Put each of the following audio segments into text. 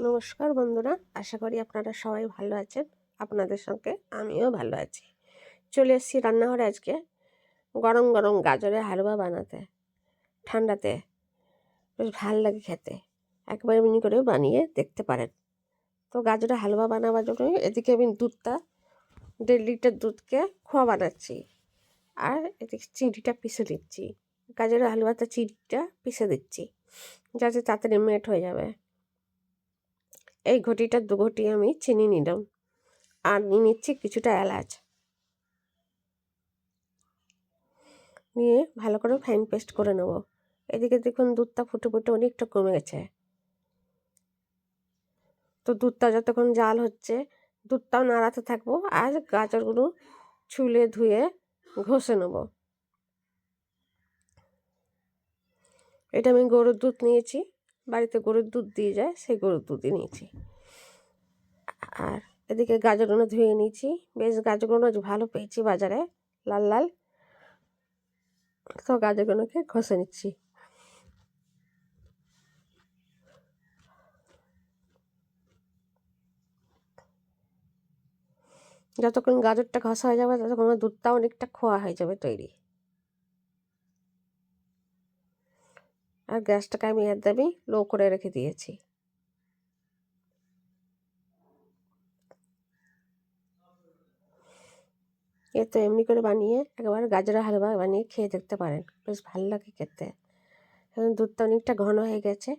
নমস্কার বন্ধুরা, আশা করি আপনারা সবাই ভালো আছেন। আপনাদের সঙ্গে আমিও ভালো আছি। চলে এসেছি রান্নাঘরে আজকে গরম গরম গাজরের হালুয়া বানাতে, ঠান্ডাতে। বেশ ভালো লাগে খেতে। একবার এমনি করে বানিয়ে দেখতে পারেন। তো গাজরের হালুয়া বানাবার জন্য এদিকে আমি দুধটা, দেড় লিটার দুধকে খোয়া বানাচ্ছি। আর এদিকে চিনিটা পিষে দিচ্ছি। গাজরের হালুয়াতে চিনিটা পিষে দিচ্ছি। যাতে তাড়াতাড়ি মেট হয়ে যাবে। এই ঘটিটা দু ঘটি আমি চিনি নিলাম। আর নিয়ে নিচ্ছি কিছুটা এলাচ। নিয়ে ভালো করে ফাইন পেস্ট করে নেব। এদিকে দেখুন দুধটা ফুটে ফুটে অনেকটা কমে গেছে। তো দুধটা যতক্ষণ জাল হচ্ছে, দুধটাও নাড়াতে থাকব আর গাজরগুলো ছুলে ধুয়ে ঘষে নেব। এটা আমি গরুর দুধ নিয়েছি। বাড়িতে গরুর দুধ দিয়ে যায়, সেই গরুর দুধই নিয়েছি। আর এদিকে গাজরগুলো ধুয়ে নিয়েছি। বেশ গাজরগুলো ভালো পেয়েছি বাজারে, লাল লাল। তো গাজরগুলোকে ঘষে নিচ্ছি। যতক্ষণ গাজরটা ঘষা হয়ে যাবে, ততক্ষণ দুধটা অনেকটা খোয়া হয়ে যাবে তৈরি। আর গ্যাসটাকে আমি একদমই লো করে রেখে দিয়েছি। এ তো এমনি করে বানিয়ে একবার গাজরের হালুয়া বানিয়ে খেয়ে দেখতে পারেন। বেশ ভালো লাগে খেতে। এখন দুধটা অনেকটা ঘন হয়ে গেছে।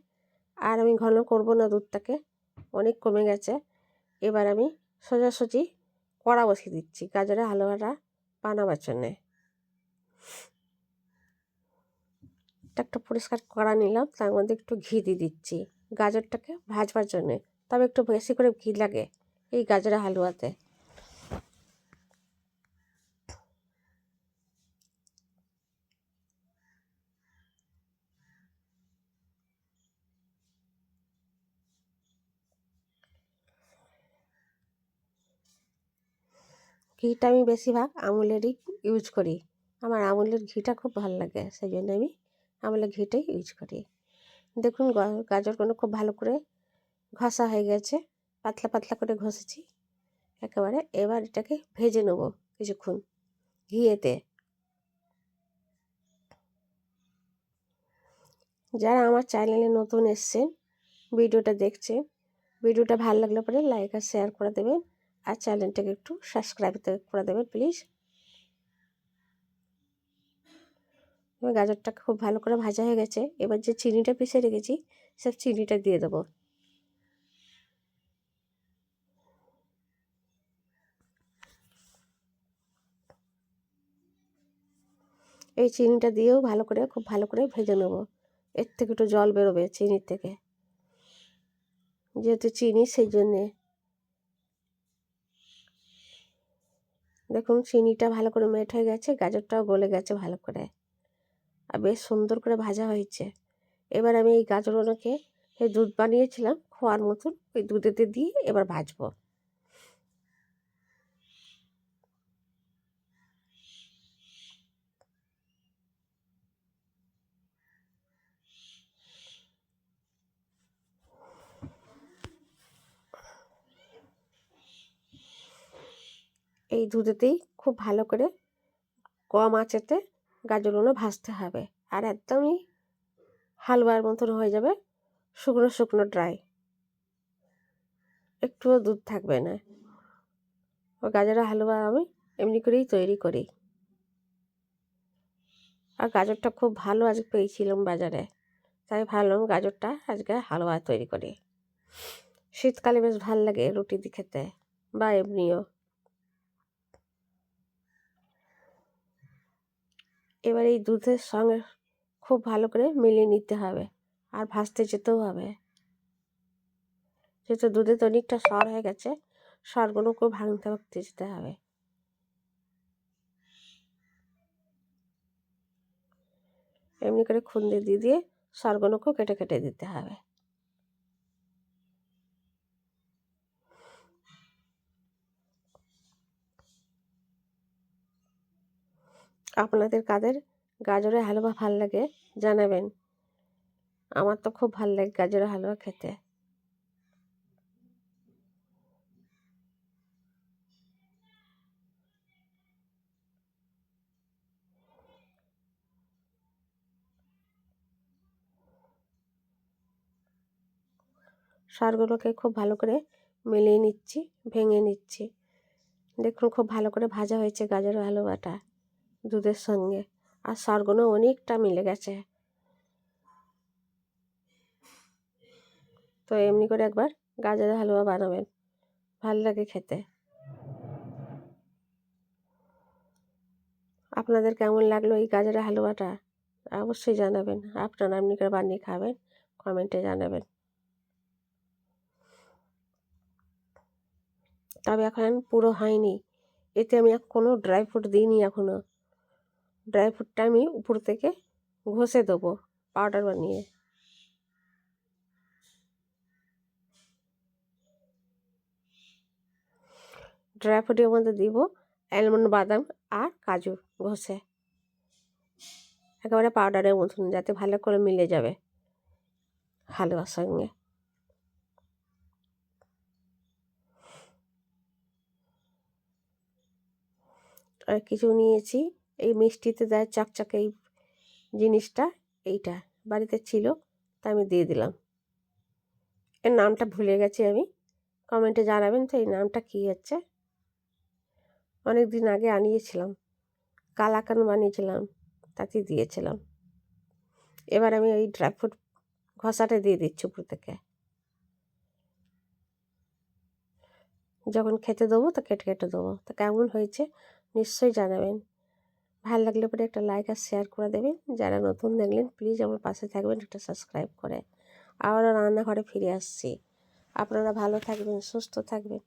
আর আমি ঘন করব না দুধটাকে, অনেক কমে গেছে। এবার আমি সোজাসুজি কড়া বসিয়ে দিচ্ছি গাজরের হালুয়াটা বানাবার জন্যে। একটা পরিষ্কার কড়া নিলাম, তার মধ্যে একটু ঘি দিয়ে দিচ্ছি। গাজরটাকে ভাজবার জন্যে। তবে একটু বেশি করে ঘি লাগে এই গাজরের হালুয়াতে। ঘিটা আমি বেশিরভাগ আমুলেরই ইউজ করি। আমার আমুলের ঘিটা খুব ভালো লাগে, সেই জন্য আমি আমুলের ঘিটাই ইউজ করি। দেখুন গাজরগুলো খুব ভালো করে ঘষা হয়ে গেছে। পাতলা পাতলা করে ঘষেছি। একেবারে এবার এটাকে ভেজে নেব কিছুক্ষণ ঘিয়েতে। যারা আমার চ্যানেলে নতুন এসছেন, ভিডিওটা দেখছে ভিডিওটা ভালো লাগলে পরে লাইক আর শেয়ার করে দেবেন। আর চ্যানেলটাকে একটু সাবস্ক্রাইব করে দেবেন প্লিজ এবার গাজরটা খুব ভালো করে ভাজা হয়ে গেছে। এবার যে চিনিটা পিষে রেখেছি, সব চিনিটা দিয়ে দেবো। এই চিনিটা দিয়েও ভালো করে, খুব ভালো করে ভেজে নেব। এর থেকে একটু জল বেরোবে চিনির থেকে। যেহেতু চিনি, সেই জন্যে। দেখুন, চিনিটা ভালো করে মেট হয়ে গেছে, গাজরটাও গলে গেছে ভালো করে। আর বেশ সুন্দর করে ভাজা হয়েছে। এবার আমি এই গাজরগুলোকে দুধ বানিয়েছিলাম, খোয়ার মতন ওই দুধেতে দিয়ে এবার ভাজবো। এই দুধেতেই খুব ভালো করে কম আঁচেতে গাজরগুলো ভাজতে হবে। আর একদমই হালুয়ার মতন হয়ে যাবে, শুকনো শুকনো ড্রাই একটুও দুধ থাকবে না। ও গাজরের হালুয়া আমি এমনি করেই তৈরি করি। আর গাজরটা খুব ভালো আজকে পেয়েছিলাম বাজারে। তাই ভাবলাম গাজরটা আজকে হালুয়া তৈরি করি। শীতকালে বেশ ভালো লাগে রুটি খেতে, বা এমনিও। এবার এই দুধের সঙ্গে খুব ভালো করে মিলিয়ে নিতে হবে। আর ভাজতে যেতেও হবে। যেহেতু দুধে তো অনেকটা সর হয়ে গেছে, সরগুলো খুব ভাঙতে ভাঙতে যেতে হবে। এমনি করে খুন্দি দিয়ে দিয়ে সরগুলোকেও কেটে কেটে দিতে হবে। আপনাদের কাদের গাজরের হালুয়া ভালো লাগে জানাবেন। আমার তো খুব ভালো লাগে গাজরের হালুয়া খেতে। সারগুলোকে খুব ভালো করে মিলিয়ে নিচ্ছি, ভেঙে নিচ্ছি। দেখুন খুব ভালো করে ভাজা হয়েছে গাজরের হালুয়াটা। দুধের সঙ্গে। আর সরগুলো অনেকটা মিলে গেছে। তো এমনি করে একবার গাজরের হালুয়া বানাবেন। ভালো লাগে খেতে। আপনাদের কেমন লাগল এই গাজরের হালুয়াটা? অবশ্যই জানাবেন। আপনারা এমনি করে বানিয়ে খাবেন, কমেন্টে জানাবেন। তবে এখন পুরো হয়নি। এতে আমি কোনো ড্রাই ফ্রুট দিইনি এখনও ড্রাই ফ্রুটটা আমি উপর থেকে ঘষে দেবো পাউডার বানিয়ে। ড্রাই ফ্রুটের মধ্যে দিব অ্যালমন্ড, বাদাম আর কাজু ঘষে। একেবারে পাউডারের মতন, যাতে ভালো করে মিলে যাবে হালুয়ার সঙ্গে। আর কিছু নিয়েছি। এই মিষ্টিতে দেয় চকচকে এই জিনিসটা এইটা বাড়িতে ছিল, তা আমি দিয়ে দিলাম। এর নামটা ভুলে গেছি আমি। কমেন্টে জানাবেন তো এই নামটা কী হচ্ছে। অনেক দিন আগে আনিয়েছিলাম, কালাকান বানিয়েছিলাম, তাতে দিয়েছিলাম। এবার আমি ওই ড্রাই ফ্রুট ঘষাটা দিয়ে দিচ্ছি উপর থেকে। যখন খেতে দেবো তো কেটে কেটে দেবো। তো কেমন হয়েছে নিশ্চয়ই জানাবেন। ভালো লাগলে পরে একটা লাইক আর শেয়ার করে দেবেন। যারা নতুন দেখলেন প্লিজ আমার পাশে থাকবেন, একটা সাবস্ক্রাইব করে। আবারও রান্নাঘরে ফিরে আসছি। আপনারা ভালো থাকবেন, সুস্থ থাকবেন।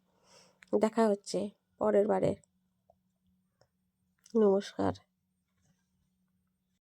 দেখা হচ্ছে পরের বারে। নমস্কার।